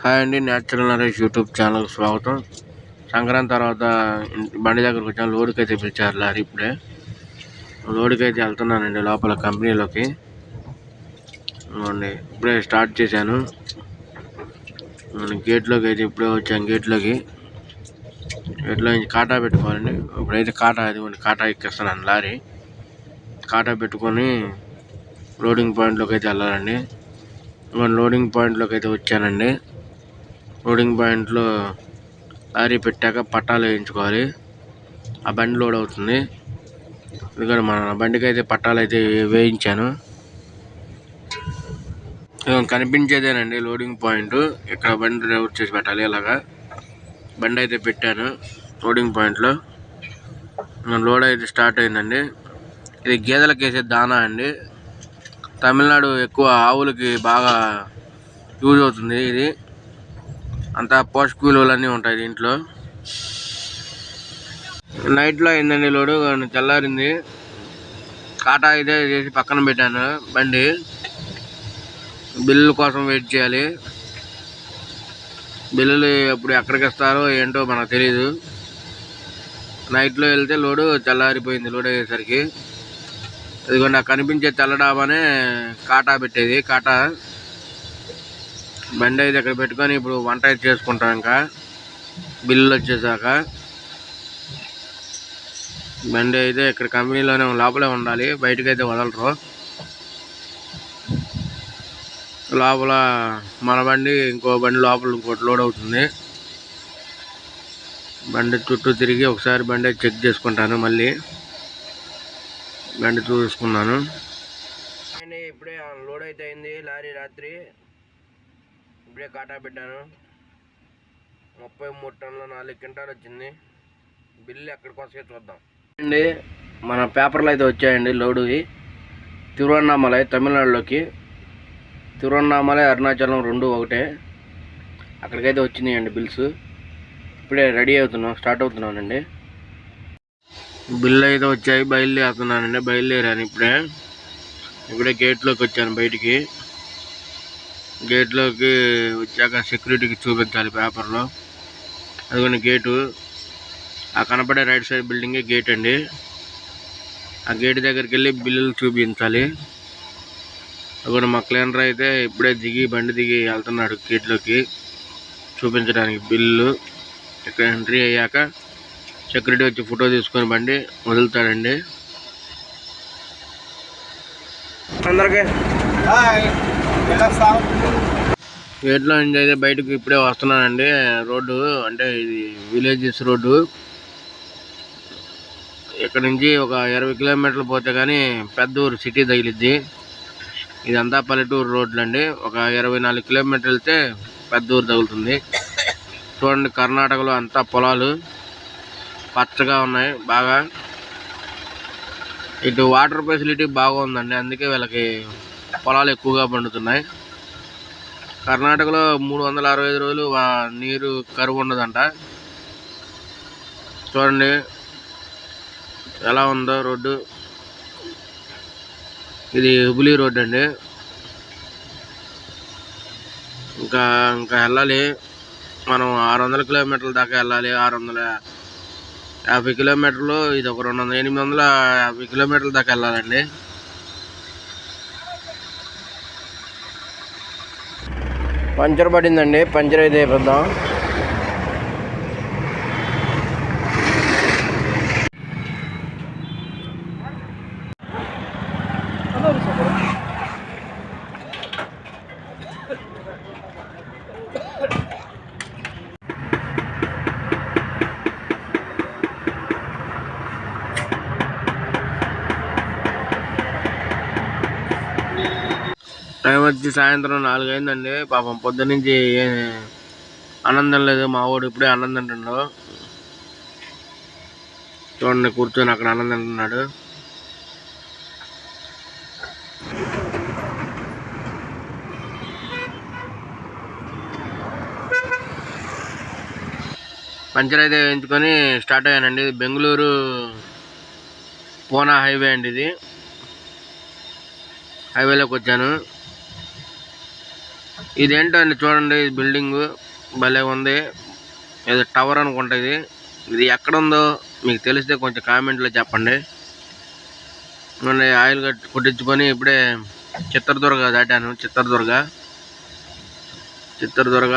Hi అండి natural Naresh YouTube ఛానల్కి స్వాగతం. సంక్రాంతి తర్వాత బండి దగ్గరకు వచ్చాను లోడ్కి అయితే పిలిచారు లారీ ఇప్పుడే. లోడ్కి అయితే వెళ్తున్నానండి లోపల కంపెనీలోకి. అవునండి ఇప్పుడే స్టార్ట్ చేశాను. గేట్లోకి అయితే ఇప్పుడే వచ్చాను గేట్లోకి. గేట్లో నుంచి కాటా పెట్టుకోవాలండి. ఇప్పుడైతే కాటా అది కాటా ఎక్కిస్తున్నాను లారీ. కాటా పెట్టుకొని లోడింగ్ పాయింట్లోకి అయితే వెళ్ళాలండి. లోడింగ్ పాయింట్లోకి అయితే వచ్చానండి. లోడింగ్ పాయింట్లో లారీ పెట్టాక పట్టాలు వేయించుకోవాలి. ఆ బండి లోడ్ అవుతుంది. ఎందుకంటే మన బండికి అయితే పట్టాలు అయితే వేయించాను కనిపించేదేనండి లోడింగ్ పాయింట్. ఇక్కడ బండి డ్రైవర్ చేసి పెట్టాలి ఇలాగా బండి అయితే పెట్టాను లోడింగ్ పాయింట్లో. లోడ్ అయితే స్టార్ట్ అయిందండి. ఇది గేదెలకు వేసే దానా అండి. తమిళనాడు ఎక్కువ ఆవులకి బాగా యూజ్ అవుతుంది ఇది. అంతా పోషక విలువలన్నీ ఉంటాయి దీంట్లో. నైట్లో అయిందండి లోడు తెల్లారింది కాటా ఇదే చేసి పక్కన పెట్టాను బండి. బిల్లుల కోసం వెయిట్ చేయాలి. బిల్లులు ఎప్పుడు ఎక్కడికి ఇస్తారో ఏంటో మనకు తెలియదు నైట్లో వెళ్తే లోడు తెల్లారిపోయింది లోడ్ అయ్యేసరికి. ఇదిగోండి నాకు కనిపించే తెల్ల డాబానే కాటా పెట్టేది కాటా. బండి అయితే ఇక్కడ పెట్టుకొని ఇప్పుడు వంట అయితే చేసుకుంటాం ఇంకా. బిల్లులు వచ్చేసాక. బండి అయితే ఇక్కడ కంపెనీలోనే లోపలే ఉండాలి బయటకు అయితే వదలరు. లోపల మన బండి ఇంకో బండి లోపల ఇంకోటి లోడ్ అవుతుంది. బండి చుట్టూ తిరిగి ఒకసారి బండి చెక్ చేసుకుంటాను మళ్ళీ. బండి చూసుకున్నాను. ఇప్పుడే లోడ్ అయితే అయింది లారీ రాత్రి ఇప్పుడే కాటా పెట్టాను. ముప్పై మూడు టన్నుల నాలుగు క్వింటాలు వచ్చింది. బిల్లు ఎక్కడికి వస్తే చూద్దాం. అండి మన పేపర్లు అయితే వచ్చాయండి లోడువి. తిరువన్నామలై తమిళనాడులోకి. తిరువన్నామలై అరుణాచలం రెండు ఒకటే. అక్కడికైతే వచ్చినాయండి బిల్స్. ఇప్పుడే రెడీ అవుతున్నాం స్టార్ట్ అవుతున్నానండి. బిల్లు అయితే వచ్చాయి బయలుదేరుతున్నానండి బయలుదేరాను ఇప్పుడే. ఇప్పుడే గేట్లోకి వచ్చాను బయటికి. గేట్లోకి వచ్చాక సెక్యూరిటీకి చూపించాలి పేపర్లో. అదిగోండి గేటు. ఆ కనపడే రైట్ సైడ్ బిల్డింగే గేట్ అండి. ఆ గేట్ దగ్గరికి వెళ్ళి బిల్లులు చూపించాలి. అదిగోండి మా క్లీనర్ అయితే ఇప్పుడే దిగి బండి దిగి వెళ్తున్నాడు గేట్లోకి చూపించడానికి బిల్లు. ఇక్కడ ఎంట్రీ అయ్యాక సెక్యూరిటీ వచ్చి ఫోటో తీసుకొని బండి వదులుతాడండి. అందరికీ గేట్లో నుంచి అయితే బయటకు ఇప్పుడే వస్తున్నానండి రోడ్డు అంటే ఇది విలేజెస్ రోడ్డు. ఇక్కడ నుంచి ఒక ఇరవై కిలోమీటర్లు పోతే కానీ పెద్ద ఊరు సిటీ తగిలిద్ది. ఇదంతా పల్లెటూరు రోడ్లు అండి ఒక ఇరవై నాలుగు కిలోమీటర్లు వెళ్తే పెద్ద ఊరు తగులుతుంది. చూడండి కర్ణాటకలో అంతా పొలాలు పచ్చగా ఉన్నాయి బాగా. ఇటు వాటర్ ఫెసిలిటీ బాగుందండి అందుకే వీళ్ళకి పొలాలు ఎక్కువగా పండుతున్నాయి. కర్ణాటకలో మూడు వందల అరవై ఐదు రోజులు నీరు కరువు ఉండదంట. చూడండి ఎలా ఉందో రోడ్డు. ఇది హుబ్లీ రోడ్ అండి. ఇంకా ఇంకా వెళ్ళాలి. మనం ఆరు వందల కిలోమీటర్ల దాకా వెళ్ళాలి. ఆరు వందల యాభై కిలోమీటర్లు ఇది ఒక రెండు వందల ఎనిమిది వందల యాభై కిలోమీటర్ల దాకా వెళ్ళాలండి. పంచర్ పడిందండి పంచర్ అయితే వేపిద్దాం టైం వచ్చి సాయంత్రం నాలుగు అయిందండి పాపం పొద్దునుంచి ఏ- ఆనందం లేదు. మా వాడు ఇప్పుడే ఆనందం తింటున్నాడు చూడండి కూర్చొని అక్కడ ఆనందం తింటున్నాడు పంచర్ అయితే వేయించుకొని స్టార్ట్ అయ్యానండి. ఇది బెంగళూరు పూనా హైవే అండి ఇది. హైవేలోకి వచ్చాను. ఇదేంటండి చూడండి బిల్డింగ్ భలే ఉంది. ఏదో టవర్ అనుకుంటా ఇది. ఇది ఎక్కడుందో మీకు తెలిస్తే కొంచెం కామెంట్లో చెప్పండి. మొన్న ఆయిల్ కట్టి కొట్టించుకొని ఇప్పుడే చిత్రదుర్గ దాటాను చిత్రదుర్గ చిత్రదుర్గ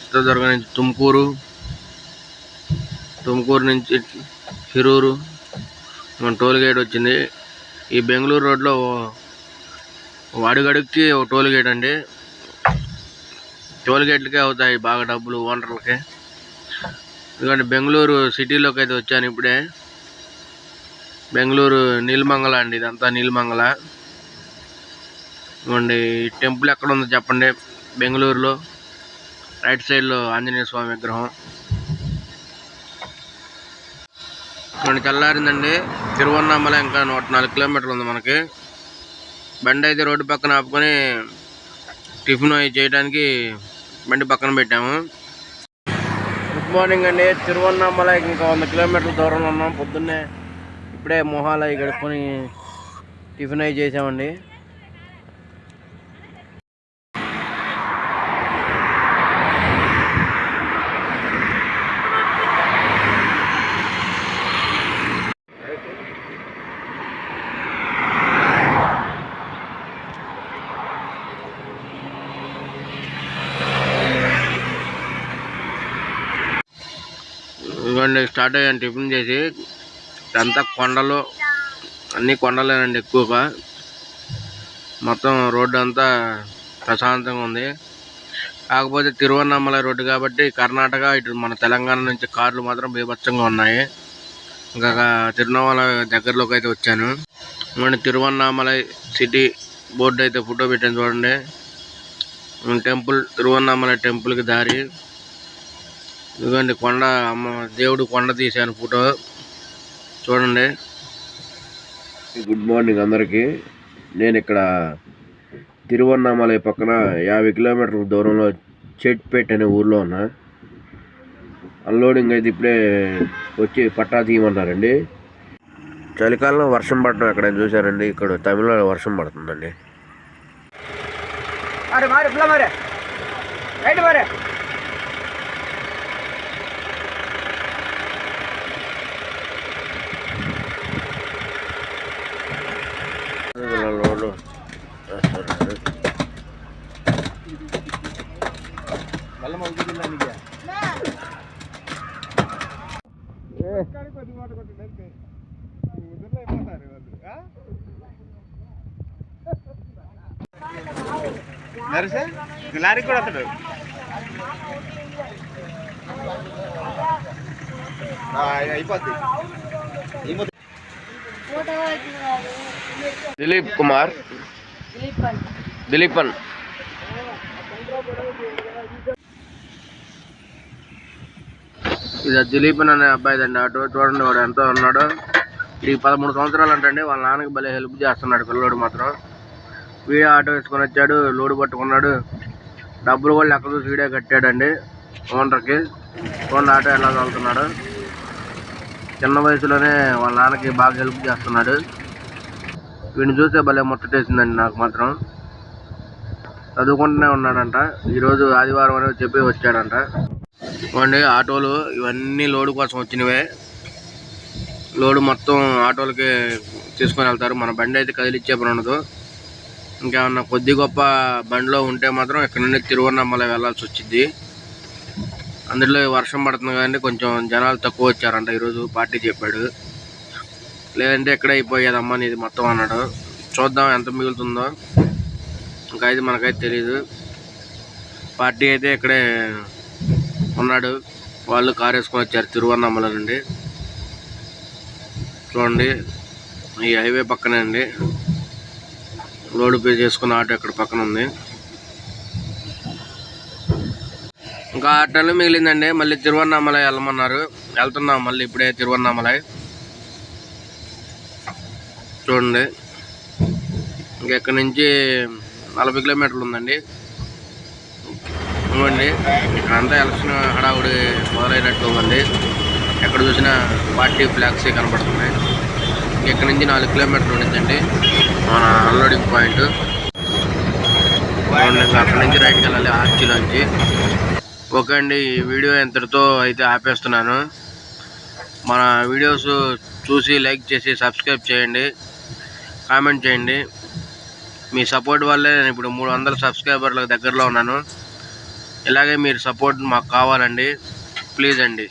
చిత్రదుర్గ నుంచి తుమ్కూరు. తుమ్కూరు నుంచి హిరూరు. మన టోల్ గేట్ వచ్చింది. ఈ బెంగళూరు రోడ్లో అడుగడుక్కి ఒక టోల్ గేట్ అండి. టోల్ గేట్లకే అవుతాయి బాగా డబ్బులు ఓనర్లకి. ఎందుకంటే బెంగళూరు సిటీలోకి అయితే వచ్చాను ఇప్పుడే. బెంగళూరు నీలమంగళ అండి ఇదంతా నీలమంగళ. ఇవ్వండి టెంపుల్ ఎక్కడ ఉందో చెప్పండి బెంగళూరులో. రైట్ సైడ్లో ఆంజనేయ స్వామి విగ్రహం. చూడండి తెల్లారిందండి. తిరువన్నామల ఇంకా నూట నాలుగు కిలోమీటర్లు ఉంది మనకి. బండి అయితే రోడ్డు పక్కన ఆపుకొని టిఫిన్ అవి చేయడానికి బండి పక్కన పెట్టాము. గుడ్ మార్నింగ్ అండి. తిరువన్నామల ఇంకా వంద కిలోమీటర్ల దూరంలో ఉన్నాం. పొద్దున్నే ఇప్పుడే మొహాలు అవి గడుపుకొని టిఫిన్ అవి చేసామండి. ఇవ్వండి స్టార్ట్ అయ్యాను టిఫిన్ చేసి అంతా కొండలు అన్ని కొండలేనండి ఎక్కువగా. మొత్తం రోడ్డు అంతా ప్రశాంతంగా ఉంది. కాకపోతే తిరువన్నామలై రోడ్డు కాబట్టి కర్ణాటక ఇటు మన తెలంగాణ నుంచి కార్లు మాత్రం బీభత్సంగా ఉన్నాయి. ఇంకా తిరువన్నామల దగ్గరలోకి అయితే వచ్చాను. మన తిరువన్నామలై సిటీ బోర్డు అయితే ఫోటో పెట్టాను చూడండి. టెంపుల్ తిరువన్నామలై టెంపుల్కి దారి. ఇదిగోండి కొండ అమ్మ దేవుడు కొండ తీశాను ఫోటో. చూడండి. గుడ్ మార్నింగ్ అందరికీ. నేను ఇక్కడ తిరువన్నామలై పక్కన యాభై కిలోమీటర్ల దూరంలో చెట్పేట్ అనే ఊర్లో ఉన్నా. అన్లోడింగ్ అయితే ఇప్పుడే వచ్చి పట్టా తీయమన్నారండి చలికాలంలో వర్షం పడటం ఎక్కడ చూసారండి ఇక్కడ తమిళనాడు వర్షం పడుతుందండి. మరి మరి మరి. రైట్ మరి. లారీ కూడా అతడు అయిపోద్ది దిలీప్ కుమార్. దిలీపన్. ఇది దిలీపన్ అనే అబ్బాయి అండి ఆటో చూడండి వాడు ఎంతో ఉన్నాడు. ఈ పదమూడు సంవత్సరాలు అంటండి వాళ్ళ నాన్నకి భలే హెల్ప్ చేస్తున్నాడు పిల్లోడు మాత్రం. వీడే ఆటో వేసుకొని వచ్చాడు లోడు పట్టుకున్నాడు. డబ్బులు కూడా లెక్క చూసి వీడే కట్టాడండి ఓనర్కి చూడండి ఆటో ఎలా వెళ్తున్నాడు. చిన్న వయసులోనే వాళ్ళ నాన్నకి బాగా హెల్ప్ చేస్తున్నాడు. వీడిని చూస్తే భలే ముచ్చటేసిందండి నాకు మాత్రం. చదువుకుంటూనే ఉన్నాడంట. ఈరోజు ఆదివారం అని చెప్పి వచ్చాడంట. ఇవ్వండి ఆటోలు ఇవన్నీ లోడు కోసం వచ్చినవే. లోడు మొత్తం ఆటోలకి తీసుకొని వెళ్తారు. మన బండి అయితే కదిలిచ్చే పని ఉండదు. ఇంకేమన్నా కొద్ది గొప్ప బండిలో ఉంటే మాత్రం ఇక్కడ నుండి తిరువన్నమలై వెళ్ళాల్సి వచ్చింది అందులో వర్షం పడుతుంది కానీ కొంచెం జనాలు తక్కువ వచ్చారంట. ఈరోజు పార్టీ చెప్పాడు. లేదంటే ఎక్కడ అయిపోయేదమ్మా నీది మొత్తం అన్నాడు. చూద్దాం ఎంత మిగులుతుందో. ఇంకా అయితే మనకైతే తెలియదు పార్టీ అయితే ఇక్కడే ఉన్నాడు. వాళ్ళు కారు వేసుకొని వచ్చారు తిరువన్నామల నుండి. చూడండి ఈ హైవే పక్కనే అండి. రోడ్డు పే చేసుకున్న ఆటో ఇక్కడ పక్కన ఉంది. ఇంకా ఆటోలో మిగిలిందండి. మళ్ళీ తిరువన్నామలై వెళ్ళమన్నారు. వెళ్తున్నాం మళ్ళీ ఇప్పుడే తిరువన్నామలై. చూడండి. ఇంకా ఇక్కడ నుంచి నలభై కిలోమీటర్లు ఉందండి. ఇవ్వండి. అంతా ఎలక్షన్ హడావుడి మొదలైనట్టు ఉందండి. ఎక్కడ చూసినా పార్టీ ఫ్లాగ్స్ కనపడుతున్నాయి ఇక్కడ నుంచి నాలుగు కిలోమీటర్లు ఉండిందండి మన అన్లోడింగ్ పాయింట్. అవును, అక్కడి నుంచి రైట్కి వెళ్ళాలి ఆర్చిలోంచి. ఓకే అండి ఈ వీడియో ఇంతటితో అయితే ఆపేస్తున్నాను. మన వీడియోస్ చూసి లైక్ చేసి సబ్స్క్రైబ్ చేయండి. కామెంట్ చేయండి. మీ సపోర్ట్ వల్లే నేను ఇప్పుడు మూడు వందల సబ్స్క్రైబర్లకు దగ్గరలో ఉన్నాను. ఇలాగే మీరు సపోర్ట్ మాకు కావాలండి. ప్లీజ్ అండి.